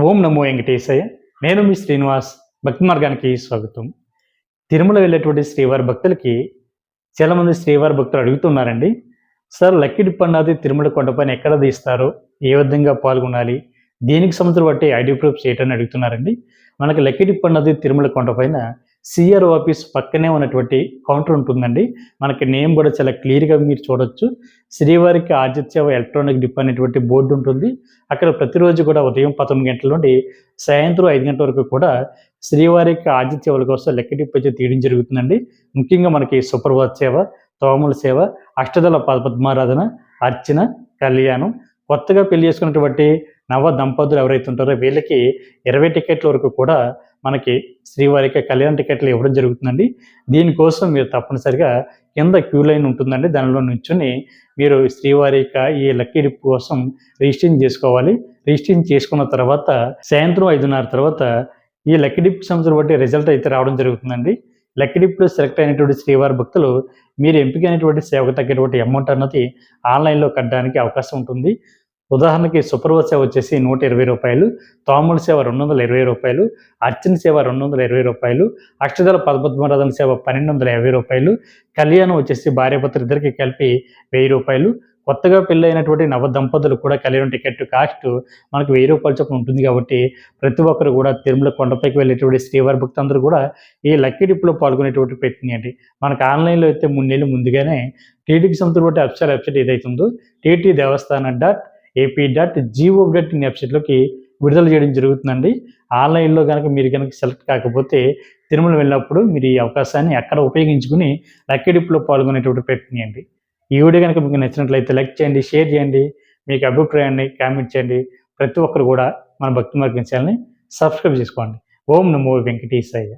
ఓం నమో వెంకటేశయ్య. నేను మీ శ్రీనివాస్. భక్తి మార్గానికి స్వాగతం. తిరుమల వెళ్ళేటువంటి శ్రీవారి భక్తులకి చాలామంది శ్రీవారి భక్తులు అడుగుతున్నారండి. సార్ లక్కీ డిప్ తిరుమల కొండపైన ఎక్కడ తీస్తారు? ఏ విధంగా పాల్గొనాలి? దీనికి సంబంధించిన బట్టి ఐడి ప్రూఫ్ చేయటని అడుగుతున్నారండి. మనకి లక్కీ డిప్ తిరుమల కొండపైన సిఆర్ ఆఫీస్ పక్కనే ఉన్నటువంటి కౌంటర్ ఉంటుందండి. మనకి నేమ్ కూడా చాలా క్లియర్గా మీరు చూడొచ్చు. శ్రీవారికి ఆతిథ్య ఎలక్ట్రానిక్ డిప్ అనేటువంటి బోర్డు ఉంటుంది. అక్కడ ప్రతిరోజు కూడా ఉదయం పదకొండు గంటల నుండి సాయంత్రం ఐదు గంటల వరకు కూడా శ్రీవారికి ఆతిథ్యవుల కోసం లెక్క డిప్ అయితే తీయడం జరుగుతుందండి. ముఖ్యంగా మనకి సుప్రభాత్ సేవ తోముల సేవ అష్టదళ పద్మారాధన అర్చన కళ్యాణం. కొత్తగా పెళ్ళి చేసుకున్నటువంటి నవ దంపతులు ఎవరైతే ఉంటారో వీళ్ళకి ఇరవై టికెట్ల వరకు కూడా మనకి శ్రీవారికి కళ్యాణ టికెట్లు ఇవ్వడం జరుగుతుందండి. దీనికోసం మీరు తప్పనిసరిగా కింద క్యూ లైన్ ఉంటుందండి. దానిలో నుంచుని మీరు శ్రీవారి ఈ లక్కీ డిప్ కోసం రిజిస్ట్రేషన్ చేసుకోవాలి. రిజిస్ట్రేషన్ చేసుకున్న తర్వాత సాయంత్రం ఐదున్నర తర్వాత ఈ లక్కీ డిప్ సంవత్సరం బట్టి రిజల్ట్ అయితే రావడం జరుగుతుందండి. లక్కీ డిప్లో సెలెక్ట్ అయినటువంటి శ్రీవారి భక్తులు మీరు ఎంపికైనటువంటి సేవకు తగ్గటువంటి అమౌంట్ అన్నది ఆన్లైన్లో కట్టడానికి అవకాశం ఉంటుంది. ఉదాహరణకి సుప్రభ సేవ వచ్చేసి నూట ఇరవై రూపాయలు తాముల సేవ రెండు వందల ఇరవై రూపాయలు అర్చన సేవ రెండు వందల ఇరవై రూపాయలు అష్టదళ పదపద్మరాధన సేవ పన్నెండు వందల యాభై రూపాయలు కళ్యాణం వచ్చేసి భార్యాభర్తలు ఇద్దరికి కలిపి వెయ్యి రూపాయలు కొత్తగా పెళ్ళైనటువంటి నవ దంపతులు కూడా కళ్యాణం టికెట్ కాస్ట్ మనకు వెయ్యి రూపాయల చొప్పున ఉంటుంది కాబట్టి ప్రతి ఒక్కరు కూడా తిరుమల కొండపైకి వెళ్ళేటువంటి శ్రీవారి భక్తులందరూ కూడా ఈ లక్కీ డిప్లో పాల్గొనేటువంటి ప్రయత్నించండి మనకు ఆన్లైన్లో అయితే మూడు నెలలు ముందుగానే టీటీకి సంవత్సరం బట్టి వెబ్సైట్ ఏదైతుందో T T Devasthanam dot A P dot G O dot in వెబ్సైట్లోకి విడుదల చేయడం జరుగుతుందండి. ఆన్లైన్లో కనుక మీరు కనుక సెలెక్ట్ కాకపోతే తిరుమల వెళ్ళినప్పుడు మీరు ఈ అవకాశాన్ని అక్కడ ఉపయోగించుకుని లక్కీ డిప్లో పాల్గొనేటువంటి ప్రయత్నించండి ఈ వీడియో కనుక మీకు నచ్చినట్లయితే లైక్ చేయండి షేర్ చేయండి మీకు అభిప్రాయాన్ని కామెంట్ చేయండి. ప్రతి ఒక్కరు కూడా మన భక్తి మార్గం ఛానల్ని సబ్స్క్రైబ్ చేసుకోండి. ఓం నమో వెంకటేశయ్య